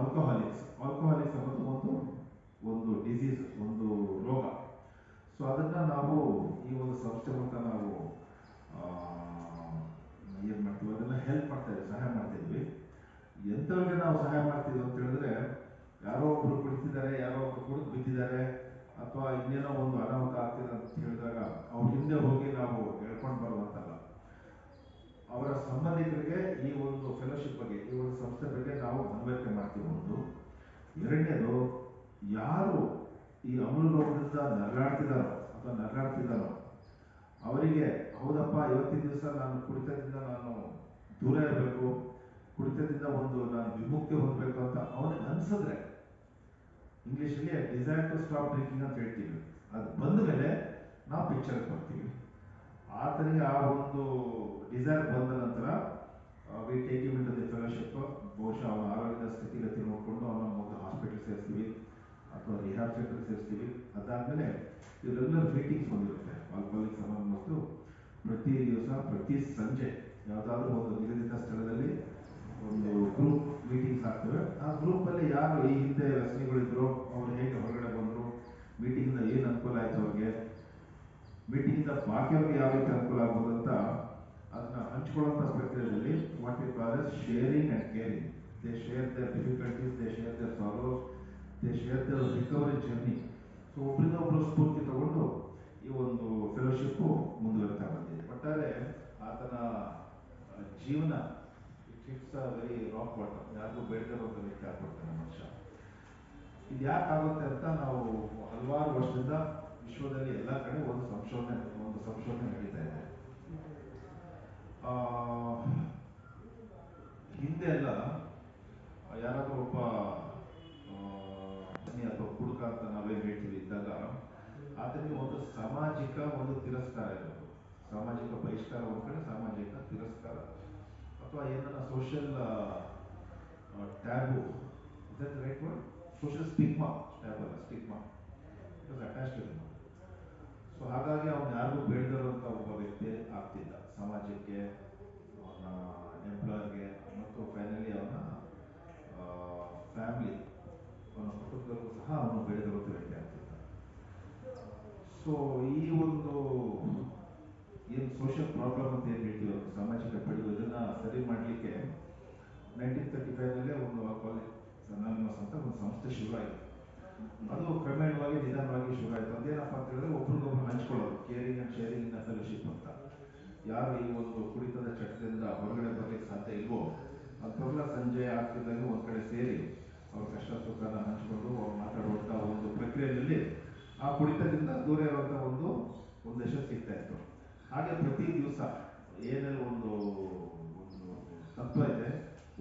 Alcoholics alcoholics ಅನ್ನೋದು ಒಂದು ಒಂದು ಡಿಸೀಸ್ ಒಂದು ರೋಗ. ಸೊ ಅದನ್ನು ನಾವು ಈ ಒಂದು ಸಂಸ್ಥೆ ಮೂಲಕ ನಾವು ಏನು ಮಾಡ್ತೀವಿ? ಅದನ್ನು ಹೆಲ್ಪ್ ಮಾಡ್ತಾ ಸಹಾಯ ಮಾಡ್ತಿದ್ವಿ ಎಂಥವ್ರಿಗೆ ನಾವು ಸಹಾಯ ಮಾಡ್ತೀವಿ ಅಂತ ಹೇಳಿದ್ರೆ, ಯಾರೋ ಒಬ್ರು ಕುಡಿತಿದ್ದಾರೆ, ಯಾರೋ ಒಬ್ರು ಕುಡಿದು ಬಿದ್ದಿದ್ದಾರೆ, ಅಥವಾ ಇನ್ನೇನೋ ಒಂದು ಅಥವಾ ನರಳಾಡ್ತಿದ್ದಾರೋ ಅವರಿಗೆ, ಹೌದಪ್ಪ, ಇವತ್ತಿನ ದಿವಸ ನಾನು ಕುಡಿತದಿಂದ ನಾನು ದೂರ ಇರಬೇಕು. ಕುಡಿತದಿಂದ ಒಂದು ನಾನು ವಿಮುಕ್ತಿ ಹೊಂದಬೇಕು ಅಂತ ಅವನಿಗೆ ಅನ್ಸಿದ್ರೆ, ಇಂಗ್ಲೀಷಲ್ಲಿ ಡಿಸೈರ್ ಟು ಸ್ಟಾಪ್ ಡ್ರಿಂಕಿಂಗ್ ಅಂತ ಹೇಳ್ತೀವಿ. ಅದು ಬಂದ ಮೇಲೆ ನಾವು ಪಿಕ್ಚರ್ಗೆ ಬರ್ತೀವಿ. ಆತನಿಗೆ ಆ ಒಂದು ಡಿಸೈರ್ ಬಂದ ನಂತರ ವಿ ಟೇಕ್ ದಿ ಫೆಲೋಶಿಪ್ ಬಹುಶಃ ರೆಗ್ಯುಲರ್ ಮೀಟಿಂಗ್ಸ್ ಆಲ್ಕೋಹಾಲಿಕ್ ಸಮಾನ ಮತ್ತು ಪ್ರತಿ ದಿವಸ, ಪ್ರತಿ ಸಂಜೆ ಯಾವುದಾದ್ರೂ ಒಂದು ನಿಗದಿತ ಸ್ಥಳದಲ್ಲಿ ಒಂದು ಗ್ರೂಪ್ ಮೀಟಿಂಗ್ಸ್ ಆಗ್ತವೆ. ಆ ಗ್ರೂಪಲ್ಲಿ ಯಾರು ಈ ಹಿಂದೆ ವ್ಯಸನಿಗಳಿದ್ರು ಅವ್ರು ಹೇಗೆ ಹೊರಗಡೆ ಬಂದರು ಮೀಟಿಂಗಿಂದ ಏನು ಅನುಕೂಲ ಆಯ್ತು ಅವ್ರಿಗೆ ಮೀಟಿಂಗಿಂದ ಬಾಕಿಯವ್ರಿಗೆ ಯಾವ ರೀತಿ ಅನುಕೂಲ ಆಗ್ಬೋದು ಅಂತ ಅದನ್ನ ಹಂಚ್ಕೊಳ್ಳುವಂಥ ಪ್ರಕ್ರಿಯೆಯಲ್ಲಿ what it call as sharing and caring they share their difficulties they share their sorrows they share their recovery journey so ಒಬ್ಬರಿಂದ ಒಬ್ಬರು ಸ್ಫೂರ್ತಿ ತಗೊಂಡು ಈ ಒಂದು ಫೆಲೋಶಿಪ್ ಮುಂದುವರಿತಾ ಬಂದಿದೆ. ಒಟ್ಟಾರೆ ಆತನ ಜೀವನ ಇಟ್ಸ್ ಅ ರಾಕ್ ಬಾಟಮ್ ಯಾರಿಗೂ ಬೇಡದಿರೋ ವ್ಯಕ್ತಿ ಆಗ್ಬಿಡ್ತಾನೆ ಮನುಷ್ಯ. ಇದು ಯಾಕೆ ಆಗುತ್ತೆ ಅಂತ ನಾವು ಹಲವಾರು ವರ್ಷದಿಂದ ವಿಶ್ವದಲ್ಲಿ ಎಲ್ಲ ಕಡೆ ಒಂದು ಸಂಶೋಧನೆ ಒಂದು ಸಂಶೋಧನೆ ನಡೀತಾ ಇದೆ ಆ, ಹಿಂದೆ ಎಲ್ಲ ಯಾರಾದ್ರೂ ಒಬ್ಬ ಆ, ವ್ಯಸನಿ ಅಥವಾ ಕುಡುಕ ಅಂತ ನಾವೇನು ಹೇಳ್ತೀವಿ ಇದ್ದಾಗ ಆತನಿಗೆ ಒಂದು ಸಾಮಾಜಿಕ ಒಂದು ತಿರಸ್ಕಾರ ಇರೋದು ಸಾಮಾಜಿಕ ಬಹಿಷ್ಕಾರ ಒಂದು ಸಾಮಾಜಿಕ ತಿರಸ್ಕಾರ. ಅಥವಾ ಏನನ್ನ social taboo right word social stigma taboo ಅಲ್ಲ stigma was attach to so ಹಾಗಾಗಿ ಅವನು ಯಾರಿಗೂ ಬೇಡದಿರುವಂಥ ಒಬ್ಬ ವ್ಯಕ್ತಿ ಆಗ್ತಿದ್ದ. ಸಮಾಜಕ್ಕೆ, ಅವನ ಎಂಪ್ಲಾಯರ್ಗೆ ಮತ್ತು ಫೈನಲಿ ಅವನ ಫ್ಯಾಮಿಲಿ ಅವನ ಕುಟುಂಬದಲ್ಲೂ ಸಹ ಅವನು ಬೇಡದಿರುವಂತ ವ್ಯಕ್ತಿ ಆಗ್ತಿದ್ದ. ಸೊ ಈ ಒಂದು ಏನು ಸೋಷಿಯಲ್ ಪ್ರಾಬ್ಲಮ್ ಅಂತ ಏನು ಹೇಳ್ತೀವಿ ಸಾಮಾಜಿಕ ಪಡಿವು ಸರಿ ಮಾಡಲಿಕ್ಕೆ ನೈನ್ಟೀನ್ ತರ್ಟಿ ಫೈವ್ನಲ್ಲೇ ಒಂದು ಕಾಲೇಜ್ ಅನಾನಿಮಸ್ ಅಂತ ಒಂದು ಸಂಸ್ಥೆ ಶುರುವಾಯಿತು. ಅದು ಕ್ರಮೇಣವಾಗಿ ನಿಧಾನವಾಗಿ ಶುರು ಆಯಿತು ಅದೇನಪ್ಪ ಅಂತ ಹೇಳಿದ್ರೆ, ಒಬ್ರಿಗೊಬ್ರು ಹಂಚ್ಕೊಳ್ಳೋದು. Caring and sharing in fellowship ಅಂತ. ಯಾರು ಈ ಒಂದು ಕುಡಿತದ ಚಟದಿಂದ ಹೊರಗಡೆ ಬರಲಿಕ್ಕೆ ಸಾಧ್ಯ ಇಲ್ವೋ ಅಂಥವ್ರೆಲ್ಲ ಸಂಜೆ ಆಗ್ತಿದ್ದಾಗ ಒಂದ್ ಕಡೆ ಸೇರಿ ಅವ್ರ ಕಷ್ಟ ಸುಖನ ಹಂಚ್ಕೊಂಡು ಮಾತಾಡುವಂಥ ಒಂದು ಪ್ರಕ್ರಿಯೆಯಲ್ಲಿ ಆ ಕುಡಿತದಿಂದ ದೂರ ಇರುವಂಥ ಒಂದು ಒಂದು ಯಶಸ್ಸು ಸಿಗ್ತಾ ಇತ್ತು. ಹಾಗೆ ಪ್ರತಿ ದಿವಸ ಏನೇನು ಒಂದು ಒಂದು ತತ್ವ ಇದೆ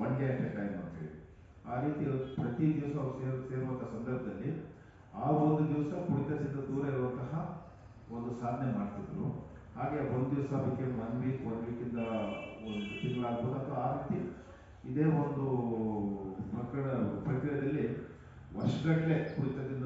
one day at a time ಅಂತ ಹೇಳಿ. ಆ ರೀತಿ ಪ್ರತಿ ದಿವಸ ಅವ್ರು ಸೇರ್ ಸೇರುವಂಥ ಸಂದರ್ಭದಲ್ಲಿ ಆ ಒಂದು ದಿವಸ ಕುಡಿತದಿಂದ ದೂರ ಇರುವಂತಹ ಒಂದು ಸಾಧನೆ ಮಾಡ್ತಿದ್ರು. ಹಾಗೆ ಒಂದು ದಿವಸ ಬಿಕೇಮ್ ಒನ್ ವೀಕ್ ಒನ್ ವೀಕಿಂದ ಒಂದು ತಿಂಗಳಾಗ್ಬೋದು ಅಥವಾ ಆ ರೀತಿ ಇದೇ ಒಂದು ಪ್ರಕರಣ, ಪ್ರಕ್ರಿಯೆಯಲ್ಲಿ ವರ್ಷಗಟ್ಟಲೆ ಕುಡಿತದಿಂದ